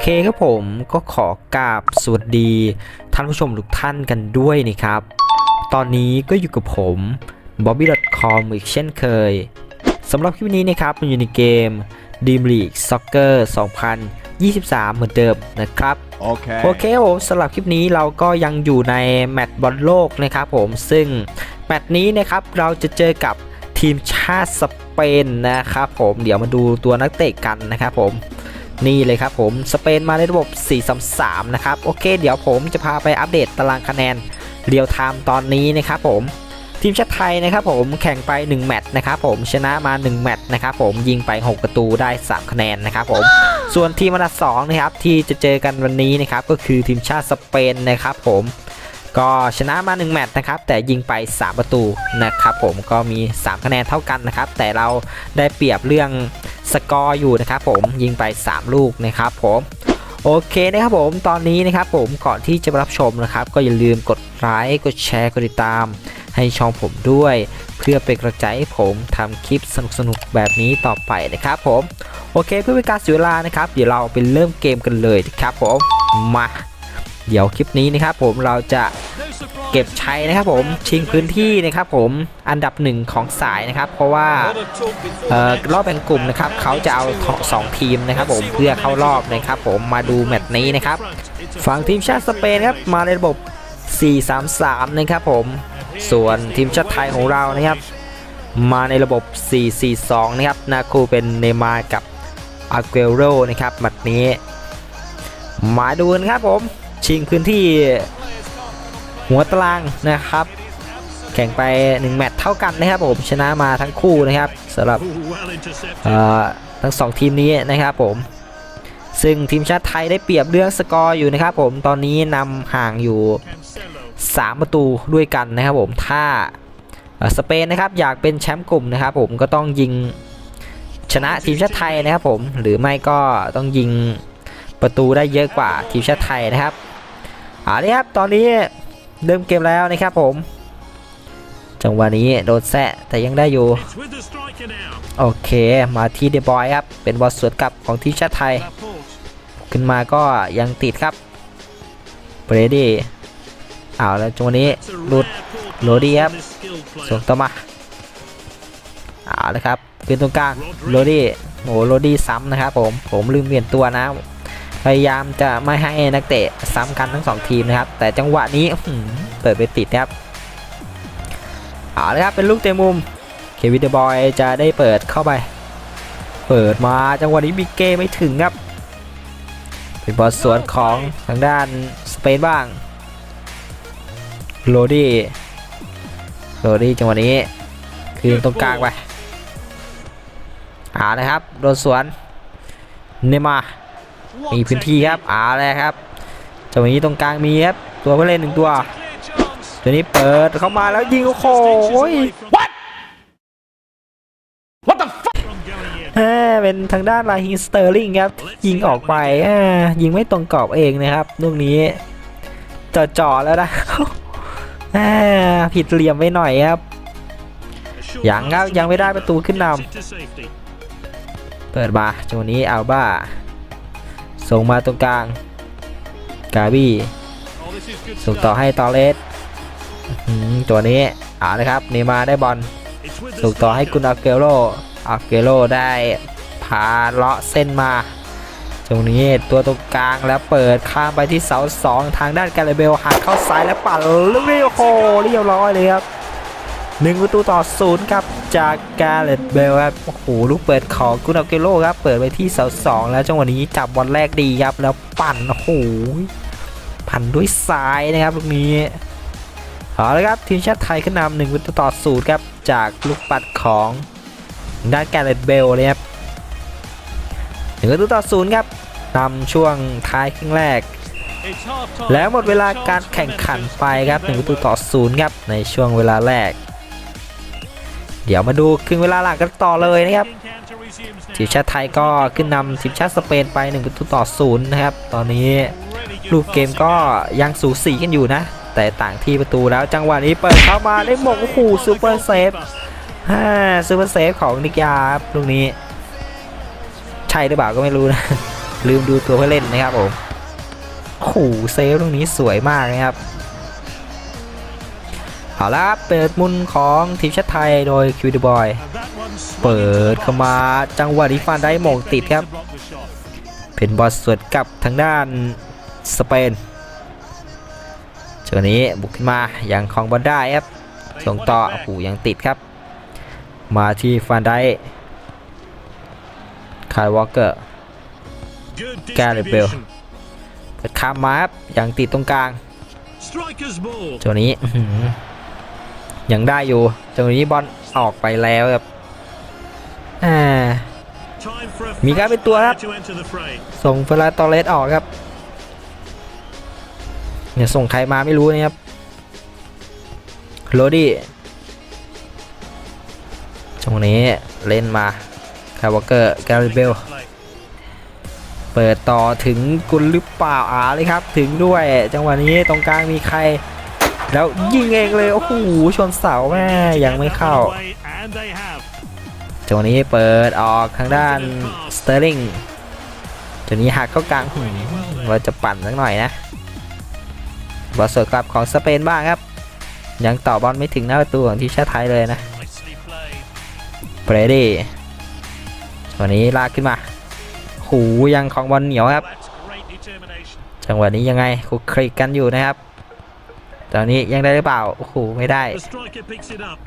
เคครับผมก็ขอกราบสวัสดี ท่านผู้ชมทุกท่านกันด้วยนะครับ ตอนนี้ก็อยู่กับผม bobby.com อีกเช่นเคยสำหรับคลิปนี้นะครับมันอยู่ในเกม Dream League Soccer 2023 เหมือนเดิมนะครับ Okay. โอเคครับผมสำหรับคลิปนี้เราก็ยังอยู่ในแมตช์บอลโลกนะครับผมซึ่งแมตช์นี้นะครับเราจะเจอกับทีมชาติสเปนนะครับผมเดี๋ยวมาดูตัวนักเตะกันนะครับผม นี่เลยครับผมสเปนมาในระบบ 4-3-3 นะครับ โอเค เดี๋ยวผมจะพาไปอัปเดตตารางคะแนนเรียลไทม์ตอนนี้นะครับผมทีมชาติไทยนะครับผมแข่งไป 1 แมตช์นะครับผมชนะมา 1 แมตช์นะครับผมยิงไป 6 ประตูได้ 3 คะแนนนะครับผมส่วนทีมอันดับ2นะครับที่จะเจอกันวันนี้นะครับก็คือทีมชาติสเปนนะครับผมก็ชนะมา 1 แมตช์นะครับแต่ยิงไป 3 ประตูนะครับผมก็มี 3 คะแนนเท่ากันนะครับแต่เราได้เปรียบเรื่อง สกอร์อยู่นะครับผมยิงไป 3 ลูกนะครับผมโอเคนะครับผมตอนนี้นะครับผมก่อนที่จะรับชมนะครับ ก็อย่าลืมกดไลค์กดแชร์กดติดตาม ให้ช่องผมด้วย เพื่อเป็นกระจายให้ผมทำคลิปสนุกๆแบบนี้ต่อไปนะครับผมโอเคเพื่อเป็นการเสียเวลานะครับเดี๋ยวเราไปเริ่มเกมกันเลยนะครับผมมา เดี๋ยวคลิปนี้นะครับผมเราจะเก็บชัยนะครับผมชิงพื้นที่นะครับผมอันดับหนึ่งของสายนะครับ เพราะว่าออรอบแบ่งกลุ่มนะครับเขาจะเอาสองทีมนะครับผมเพื่อเข้ารอบนะครับผมมาดูแมตช์นี้นะครับฝั่งทีมชาติสเปนครับมาในระบบ 4-3-3 นะครับผมส่วนทีมชาติไทยของเรานะครับ มาในระบบ 4-4-2 นะครับนาคูเป็นเนมาร์กับอาเกโรนะครับแมตช์นี้ มาดูกันครับผม ชิงพื้นที่หัวตารางนะครับ แข่งไป 1 แมตช์เท่ากันนะครับผมชนะมาทั้งคู่นะครับสำหรับทั้งสองทีมนี้นะครับผมซึ่งทีมชาติไทยได้เปรียบเรื่องสกอร์อยู่นะครับผมตอนนี้นำห่างอยู่ 3 ประตูด้วยกันนะครับผมถ้าสเปนนะครับอยากเป็นแชมป์กลุ่มนะครับผมก็ต้องยิงชนะทีมชาติไทยนะครับผมหรือไม่ก็ต้องยิงประตูได้เยอะกว่าทีมชาติไทยนะครับ อาละครับตอนนี้เริ่มเกมแล้วนะครับผม จังหวะนี้โดนแซะแต่ยังได้อยู่ โอเคมาที่เดบอยครับ เป็นบอลสวนกลับของทีมชาติไทย ขึ้นมาก็ยังติดครับเบรดี้เอาแล้วจังหวะนี้หลุดโรดี้ครับส่งต่อมาเอาละครับขึ้นตรงกลางโรดี้โอ้โหโรดี้ซ้ำนะครับผมผมลืมเปลี่ยนตัวนะ พยายามจะไม่ให้นักเตะซ้ำกันทั้งสองทีมนะครับ แต่จังหวะนี้เปิดไปติดนะครับเอาเลยครับเป็นลูกเตะมุมเควินเดอะบอยจะได้เปิดเข้าไป เปิดมาจังหวะนี้บิเก้ไม่ถึงครับ เป็นบอลสวนของทางด้านสเปนบ้างโรดี้โรดี้จังหวะนี้ คืนตรงกลางไปเอานะครับ โดนสวนเนมาร มีพื้นที่ครับอาเลยครับจังหวะนี้ตรงกลางมีครับตัวผู้เล่นหนึ่งตัว ตัวนี้เปิดเข้ามาแล้วยิงโอ้โหย What the fuck? เป็นทางด้านลาฮินสเตอร์ลิงครับ ยิงออกไปยิงไม่ตรงกรอบเองนะครับลูกนี้จ่อๆแล้วนะผิดเหลี่ยมไปหน่อยครับยังครับยังไม่ได้ประตูขึ้นนำเปิดมาจังหวะนี้อัลบ้า ส่งมาตรงกลาง กาบี้ส่งต่อให้ตอเลสหือตัวนี้เอาเลยครับเนมาได้บอลส่งต่อให้กุนอาเกโรอาเกโรได้พาเลาะเส้นมาตรงนี้ตัวตรงกลางแล้วเปิดข้ามไปที่เสาสองทางด้านกาเลเบลหักเข้าซ้ายแล้วปั่นลูกนี้โอ้โหเรียบร้อยเลยครับ หนึ่งประตูต่อศูนย์ครับจากกาเลตเบลครับโอ้โหลูกเปิดของกุนอาเกโรครับเปิดไปที่เสาสองแล้วจังหวะนี้จับบอลแรกดีครับแล้วปั่นโอ้โหปั่นด้วยซ้ายนะครับลูกนี้เอาละครับทีมชาติไทยขึ้นนำหนึ่งประตูต่อศูนย์ครับจากลูกปัดของด้านแกเรตเบลเลยครับหนึ่งประตูต่อศูนย์ครับนำช่วงท้ายครึ่งแรก แล้วหมดเวลาการแข่งขันไปครับหนึ่งประตูต่อศูนย์ครับในช่วงเวลาแรก เดี๋ยวมาดูครึ่งเวลาหลังกันต่อเลยนะครับทีมชาติไทยก็ขึ้นนำทีมชาติสเปนไปหนึ่งประตูต่อศูนย์นะครับ ตอนนี้ลูกเกมก็ยังสูสีกันอยู่นะ แต่ต่างที่ประตูแล้วจังหวะนี้เปิดเข้ามาได้หมงโอ้โหซูเปอร์เซฟฮ่าซูเปอร์เซฟของนิกยาครับลูกนี้ ใช่หรือเปล่าก็ไม่รู้นะ ลืมดูตัวผู้เล่นนะครับผมโอ้โหเซฟตรงนี้สวยมากนะครับ เอาละครับเปิดมุนของทีมชาติไทยโดยคิวดบอย เปิดเข้ามาจังหวะนี้ฟานได้หมงติดครับ เป็นบอลสวนกลับทางด้านสเปนจังหวะนี้บุกขึ้นมายังคลองบอลได้ครับส่งต่อโอ้โหยังติดครับ มาที่ฟานได้คายวอลเกอร์ Gareth Bale เปิดข้ามมาครับยังติดตรงกลาง Striker's ball จังหวะนี้อื้อหือ ยังได้อยู่จังหวะนี้บอลออกไปแล้วครับอ่ามีการเป็นตัวครับ ส่งเฟลาตอเลสออกครับ เนี่ยส่งใครมาไม่รู้นะครับ โรดี้จังหวะนี้เล่นมาคาร์วอเกอร์แกริเบล เปิดต่อถึงกุลหรือเปล่าอาเลยครับ ถึงด้วยจังหวะนี้ตรงกลางมีใคร แล้วยิงเองเลยโอ้โหชนเสาแม่ยังไม่เข้าจังหวะนี้เปิดออกทางด้านสเตอร์ลิงจังหวะนี้หักเข้ากลางหืมว่าจะปั่นสักหน่อยนะบอลสดกลับของสเปนบ้างครับ ยังต่อบอลไม่ถึงหน้าประตูของทีมชาติไทยเลยนะเบรดี้จังหวะนี้ลากขึ้นมา หูยังของบอลเหนียวครับ จังหวะนี้ยังไงคุกคลิกกันอยู่นะครับ ตอนนี้ยังได้หรือเปล่า โอ้โห ไม่ได้ The striker picks it up.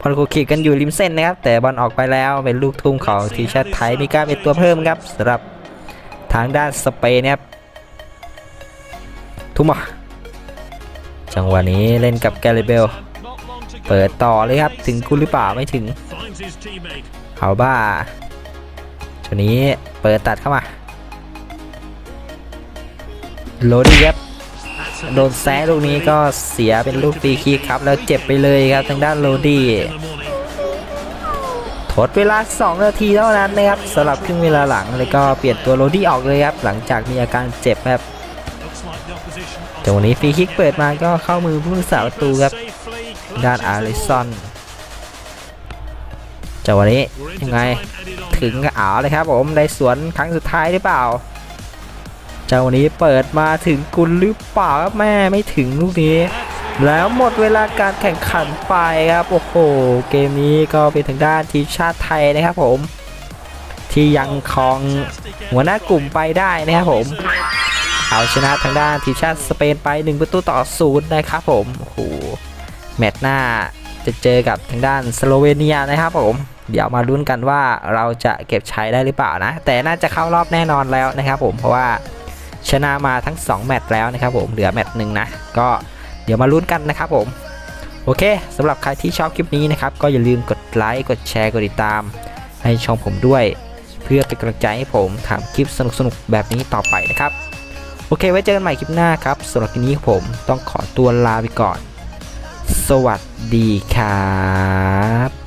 พอคลุกคลิกกันอยู่ริมเส้นนะครับ แต่บอลออกไปแล้วเป็นลูกทุ่มของทีมชาติไทยมีการเป็นตัวเพิ่มครับสำหรับทางด้านสเปนนะครับทุ่มมาจังหวะนี้เล่นกับแกริเบล Not long to go. เปิดต่อเลยครับ ถึงคุณหรือเปล่าไม่ถึง Finds his teammate. เอาบ้าตัวนี้เปิดตัดเข้ามาโรดี้ครับ That's a โดนแซะลูกนี้ก็เสียเป็นลูกฟรีคิกครับ แล้วเจ็บไปเลยครับทางด้านโรดี้ทดเวลา 2 นาทีเท่านั้นนะครับสำหรับครึ่งเวลาหลังแล้วก็เปลี่ยนตัวโรดี้ออกเลยครับ หลังจากมีอาการเจ็บครับจังหวะนี้ฟรีคิกเปิดมาก็เข้ามือผู้รักษาประตูครับ ด้านอาริ ball. ซอนจังหวะนี้ยังไงถึงก็เอาเลยครับผมได้สวนครั้งสุดท้ายหรือเปล่า จังหวะนี้เปิดมาถึงกุลหรือเปล่าครับแม่ไม่ถึงลูกนี้ แล้วหมดเวลาการแข่งขันไปครับโอ้โหเกมนี้ก็เป็นทางด้านทีมชาติไทยนะครับผม ที่ยังครองหัวหน้ากลุ่มไปได้นะครับผมเอาชนะทางด้านทีมชาติสเปนไป 1 ประตูต่อศูนย์นะครับผมโอ้โหแมตช์หน้าจะเจอกับทางด้านสโลเวเนียนะครับผม เดี๋ยวมาลุ้นกันว่าเราจะเก็บใช้ได้หรือเปล่านะ แต่น่าจะเข้ารอบแน่นอนแล้วนะครับผมเพราะว่า ชนะมาทั้ง 2 แมตช์แล้วนะครับผมเหลือแมตช์หนึ่งนะ ก็เดี๋ยวมาลุ้นกันนะครับผม โอเคสำหรับใครที่ชอบคลิปนี้นะครับ ก็อย่าลืมกดไลค์กดแชร์กดติดตาม ให้ช่องผมด้วย เพื่อเป็นกำลังใจให้ผมทำคลิปสนุกๆแบบนี้ต่อไปนะครับ โอเค ไว้เจอกันใหม่คลิปหน้าครับสำหรับคลิปนี้ผมต้องขอตัวลาไปก่อน สวัสดีครับ